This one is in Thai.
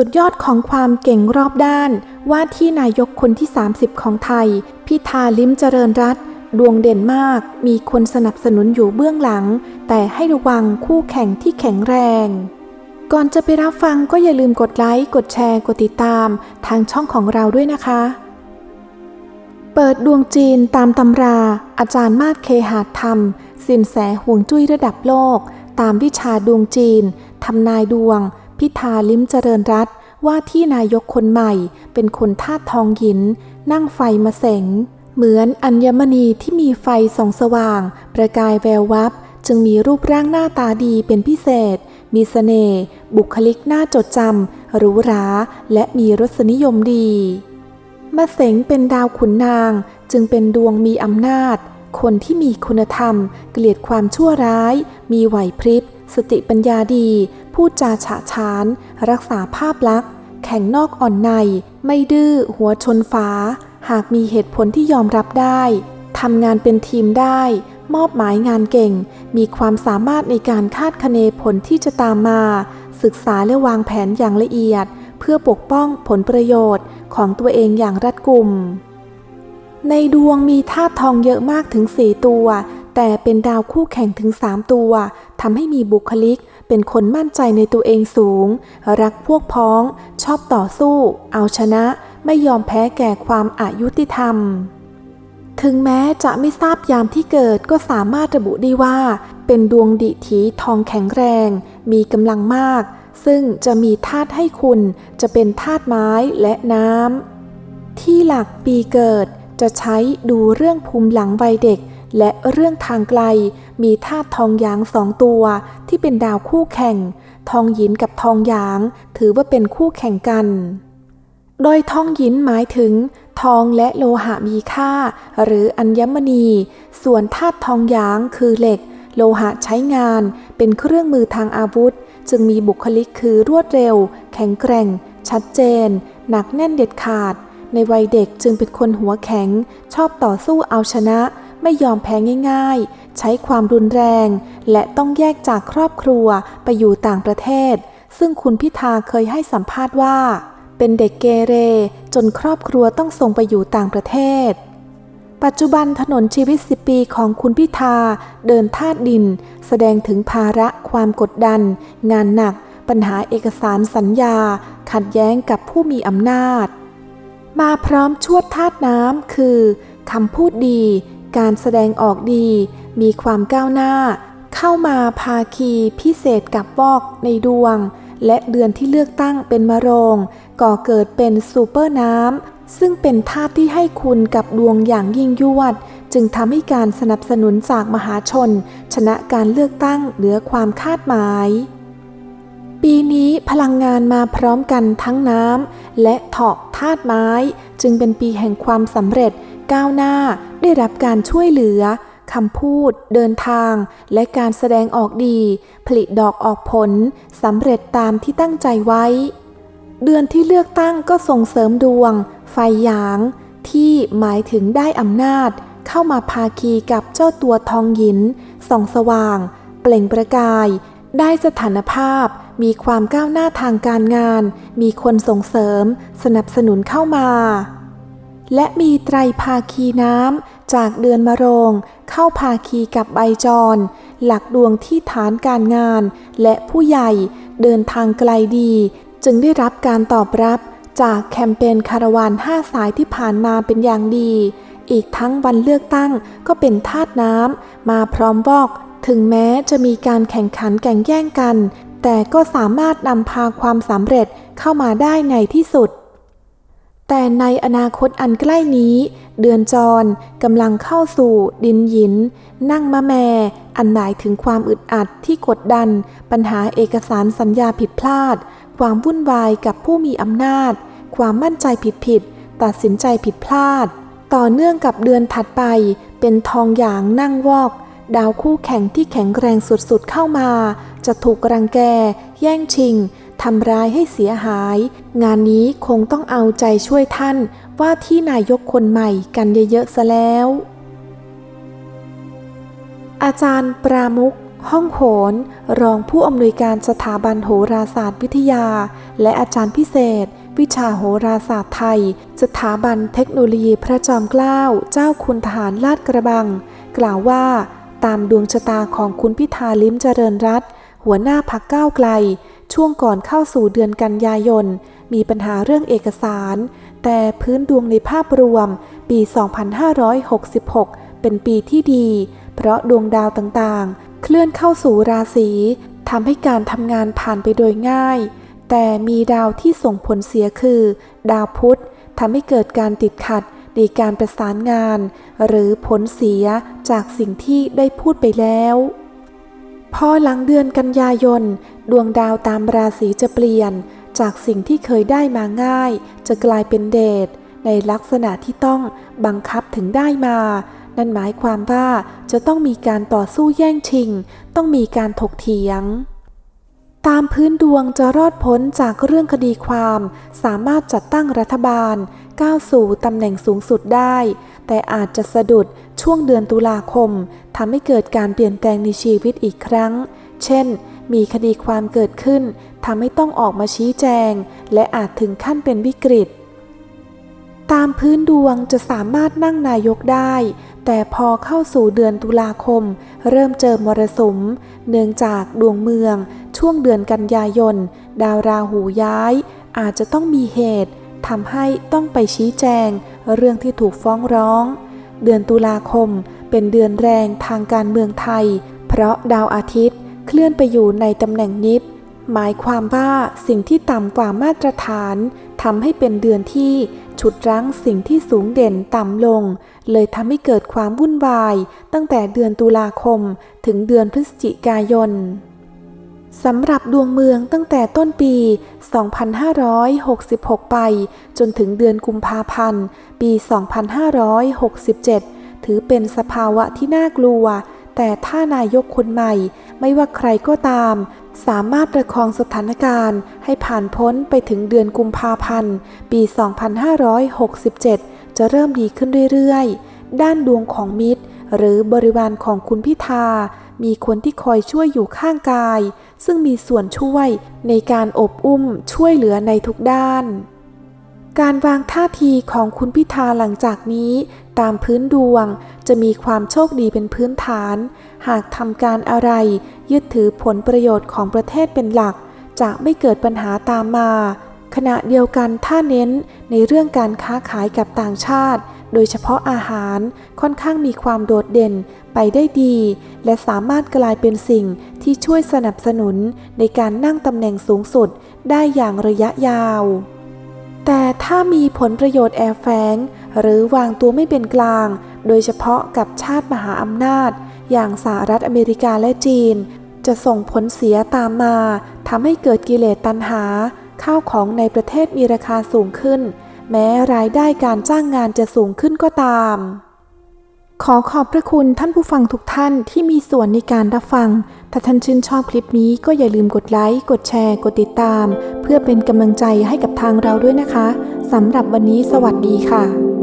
สุดยอดของความเก่งรอบด้าน ว่าที่นายกคนที่ 30 ของไทย พิธาลิ้มเจริญรัตดวงเด่นมาก มีคนสนับสนุนอยู่เบื้องหลัง แต่ให้ระวังคู่แข่งที่แข็งแรง ก่อนจะไปรับฟังก็อย่าลืมกดไลค์ กดแชร์ กดติดตาม ทางช่องของเราด้วยนะคะ เปิดดวงจีนตามตำรา อาจารย์มาศเคหาธรรม สินแสห่วงจุ้ยระดับโลก ตามวิชาดวงจีนทำนายดวง พิธาลิ้มเจริญรัตว่าที่นายกคนใหม่เป็นคนธาตุทองหิน นั่งไฟมาเสง เหมือนอัญมณีที่มีไฟส่องสว่าง ประกายแวววับ จึงมีรูปร่างหน้าตาดีเป็นพิเศษ มีเสน่ห์บุคลิกน่าจดจำหรูหราและมีรสนิยมดีมะเสงเป็นดาวขุนนาง จึงเป็นดวงมีอำนาจ คนที่มีคุณธรรม เกลียดความชั่วร้าย มีไหวพริบ สติปัญญาดี พูดจาฉะฉาน รักษาภาพลักษณ์ แข็งนอกอ่อนใน ไม่ดื้อ หัวชนฝาหากมีเหตุผลที่ยอมรับได้ ทำงานเป็นทีมได้ มอบหมายงานเก่ง มีความสามารถในการคาดคะเนผลที่จะตามมา ศึกษาและวางแผนอย่างละเอียด เพื่อปกป้องผลประโยชน์ของตัวเองอย่างรัดกุมในดวงมีธาตุทองเยอะมากถึง4ตัว แต่เป็นดาวคู่แข่งถึง 3 ตัวทำให้มีบุคลิก เป็นคนมั่นใจในตัวเองสูง รักพวกพ้อง ชอบต่อสู้ เอาชนะ ไม่ยอมแพ้แก่ความอายุติธรรม ถึงแม้จะไม่ทราบยามที่เกิดก็สามารถระบุได้ว่า เป็นดวงดิถีทองแข็งแรง มีกำลังมาก ซึ่งจะมีธาตุให้คุณจะเป็นธาตุไม้และน้ำที่หลักปีเกิดจะใช้ดูเรื่องภูมิหลังวัยเด็ก และเรื่องทางไกลมีธาตุทองหยางสองตัวที่เป็นดาวคู่แข่ง ทองหยินกับทองหยาง ถือว่าเป็นคู่แข่งกัน โดยทองหยินหมายถึง ทองและโลหะมีค่า หรืออัญมณี ส่วนธาตุทองหยางคือเหล็ก โลหะใช้งาน เป็นเครื่องมือทางอาวุธ จึงมีบุคลิกคือรวดเร็ว แข็งแกร่ง ชัดเจน หนักแน่นเด็ดขาด ในวัยเด็กจึงเป็นคนหัวแข็ง ชอบต่อสู้เอาชนะ ไม่ยอมแพ้ง่าย ๆ ใช้ความรุนแรง และต้องแยกจากครอบครัวไปอยู่ต่างประเทศ ซึ่งคุณพิธาเคยให้สัมภาษณ์ว่า เป็นเด็กเกเร จนครอบครัวต้องส่งไปอยู่ต่างประเทศ ปัจจุบันถนนชีวิต 10 ปีของคุณพิธาเดินธาตุดิน แสดงถึงภาระความกดดัน งานหนัก ปัญหาเอกสารสัญญา ขัดแย้งกับผู้มีอำนาจมาพร้อมชวดธาตุน้ำคือคำพูดดี การแสดงออกดี มีความก้าวหน้า เข้ามาภาคีพิเศษกับวอกในดวง และเดือนที่เลือกตั้งเป็นมะโรง ก่อเกิดเป็นซูเปอร์น้ำ ซึ่งเป็นธาตุที่ให้คุณกับดวงอย่างยิ่งยวด จึงทำให้การสนับสนุนจากมหาชน ชนะการเลือกตั้งเหนือความคาดหมาย ปีนี้พลังงานมาพร้อมกันทั้งน้ำและเถาะธาตุไม้ จึงเป็นปีแห่งความสำเร็จ ก้าวหน้า ได้รับการช่วยเหลือคำพูด เดินทาง และการแสดงออกดี ผลิดอกออกผลสำเร็จตามที่ตั้งใจไว้ เดือนที่เลือกตั้งก็ส่งเสริมดวง ไฟหยาง ที่หมายถึงได้อำนาจ เข้ามาพาคีกับเจ้าตัวทองหยินส่องสว่าง เปล่งประกาย ได้สถานภาพ มีความก้าวหน้าทางการงาน มีคนส่งเสริม สนับสนุนเข้ามา และมีไตรภาคีน้ำจากเดือนมะโรง เข้าภาคีกับใบจร หลักดวงที่ฐานการงาน และผู้ใหญ่เดินทางไกลดี จึงได้รับการตอบรับจากแคมเปญคาราวาน5สายที่ผ่านมาเป็นอย่างดี อีกทั้งวันเลือกตั้งก็เป็นธาตุน้ำมาพร้อมบอก ถึงแม้จะมีการแข่งขันแข่งแย่งกัน แต่ก็สามารถนำพาความสำเร็จเข้ามาได้ในที่สุด แต่ในอนาคตอันใกล้นี้ เดือนจรกำลังเข้าสู่ดินหยิน นั่งมะแม อันหมายถึงความอึดอัดที่กดดัน ปัญหาเอกสารสัญญาผิดพลาด ความวุ่นวายกับผู้มีอำนาจ ความมั่นใจผิดผิดๆตัดสินใจผิดพลาด ต่อเนื่องกับเดือนถัดไป เป็นทองหยางนั่งวอก ดาวคู่แข่งที่แข็งแรงสุดๆเข้ามา จะถูกรังแก แย่งชิง ทำร้ายให้เสียหาย งานนี้คงต้องเอาใจช่วยท่านว่าที่นายกคนใหม่กันเยอะๆซะแล้ว อาจารย์ปรามุกห้องโหนรองผู้อำนวยการสถาบันโหราศาสตร์วิทยา และอาจารย์พิเศษ วิชาโหราศาสตร์ไทย สถาบันเทคโนโลยีพระจอมเกล้าเจ้าคุณทหารลาดกระบัง กล่าวว่า ตามดวงชะตาของคุณพิธาลิ้มเจริญรัตหัวหน้าพักก้าวไกล ช่วงก่อนเข้าสู่เดือนกันยายน มีปัญหาเรื่องเอกสาร แต่พื้นดวงในภาพรวม ปี 2566 เป็นปีที่ดี เพราะดวงดาวต่างๆ เคลื่อนเข้าสู่ราศีทำให้การทำงานผ่านไปโดยง่าย แต่มีดาวที่ส่งผลเสียคือ ดาวพุธทำให้เกิดการติดขัดในการประสานงาน หรือผลเสียจากสิ่งที่ได้พูดไปแล้ว พอหลังเดือนกันยายน ดวงดาวตามราศีจะเปลี่ยน จากสิ่งที่เคยได้มาง่าย จะกลายเป็นเดชในลักษณะที่ต้องบังคับถึงได้มา นั่นหมายความว่าจะต้องมีการต่อสู้แย่งชิง ต้องมีการถกเถียง ตามพื้นดวงจะรอดพ้นจากเรื่องคดีความ สามารถจัดตั้งรัฐบาล ก้าวสู่ตำแหน่งสูงสุดได้ แต่อาจจะสะดุดช่วงเดือนตุลาคมทำให้เกิดการเปลี่ยนแปลงในชีวิตอีกครั้ง เช่น มีคดีความเกิดขึ้นทำให้ต้องออกมาชี้แจง และอาจถึงขั้นเป็นวิกฤต ตามพื้นดวงจะสามารถนั่งนายกได้ แต่พอเข้าสู่เดือนตุลาคม เริ่มเจอมรสุม เนื่องจากดวงเมือง ช่วงเดือนกันยายน ดาวราหูย้าย อาจจะต้องมีเหตุทำให้ต้องไปชี้แจง เรื่องที่ถูกฟ้องร้อง เดือนตุลาคมเป็นเดือนแรงทางการเมืองไทย เพราะดาวอาทิตย์ เคลื่อนไปอยู่ในตำแหน่งนิดหมายความว่าสิ่งที่ต่ำกว่ามาตรฐานทำให้เป็นเดือนที่ฉุดรั้งสิ่งที่สูงเด่นต่ำลง เลยทำให้เกิดความวุ่นวาย ตั้งแต่เดือนตุลาคมถึงเดือนพฤศจิกายนสำหรับดวงเมืองตั้งแต่ต้นปี 2566 ไป จนถึงเดือนกุมภาพันธ์ ปี 2567 ถือเป็นสภาวะที่น่ากลัว แต่ถ้านายกคนใหม่ ไม่ว่าใครก็ตาม สามารถประคองสถานการณ์ให้ผ่านพ้นไปถึงเดือนกุมภาพันธ์ ปี 2567 จะเริ่มดีขึ้นเรื่อยๆ ด้านดวงของมิตร หรือบริวารของคุณพิธา มีคนที่คอยช่วยอยู่ข้างกาย ซึ่งมีส่วนช่วยในการอบอุ้มช่วยเหลือในทุกด้านการวางท่าทีของคุณพิธาหลังจากนี้ ตามพื้นดวงจะมีความโชคดีเป็นพื้นฐาน หากทำการอะไร ยึดถือผลประโยชน์ของประเทศเป็นหลัก จะไม่เกิดปัญหาตามมา ขณะเดียวกันถ้าเน้นในเรื่องการค้าขายกับต่างชาติ โดยเฉพาะอาหารค่อนข้างมีความโดดเด่นไปได้ดี และสามารถกลายเป็นสิ่งที่ช่วยสนับสนุนในการนั่งตำแหน่งสูงสุดได้อย่างระยะยาว แต่ถ้ามีผลประโยชน์แอบแฝง หรือวางตัวไม่เป็นกลาง โดยเฉพาะกับชาติมหาอำนาจ อย่างสหรัฐอเมริกาและจีน จะส่งผลเสียตามมาทำให้เกิดกิเลสตัณหา ข้าวของในประเทศมีราคาสูงขึ้น แม้รายได้การจ้างงานจะสูงขึ้นก็ตาม ขอขอบพระคุณท่านผู้ฟังทุกท่านที่มีส่วนในการรับฟัง ถ้าท่านชื่นชอบคลิปนี้ก็อย่าลืมกดไลค์ กดแชร์ กดติดตาม เพื่อเป็นกำลังใจให้กับทางเราด้วยนะคะสำหรับวันนี้สวัสดีค่ะ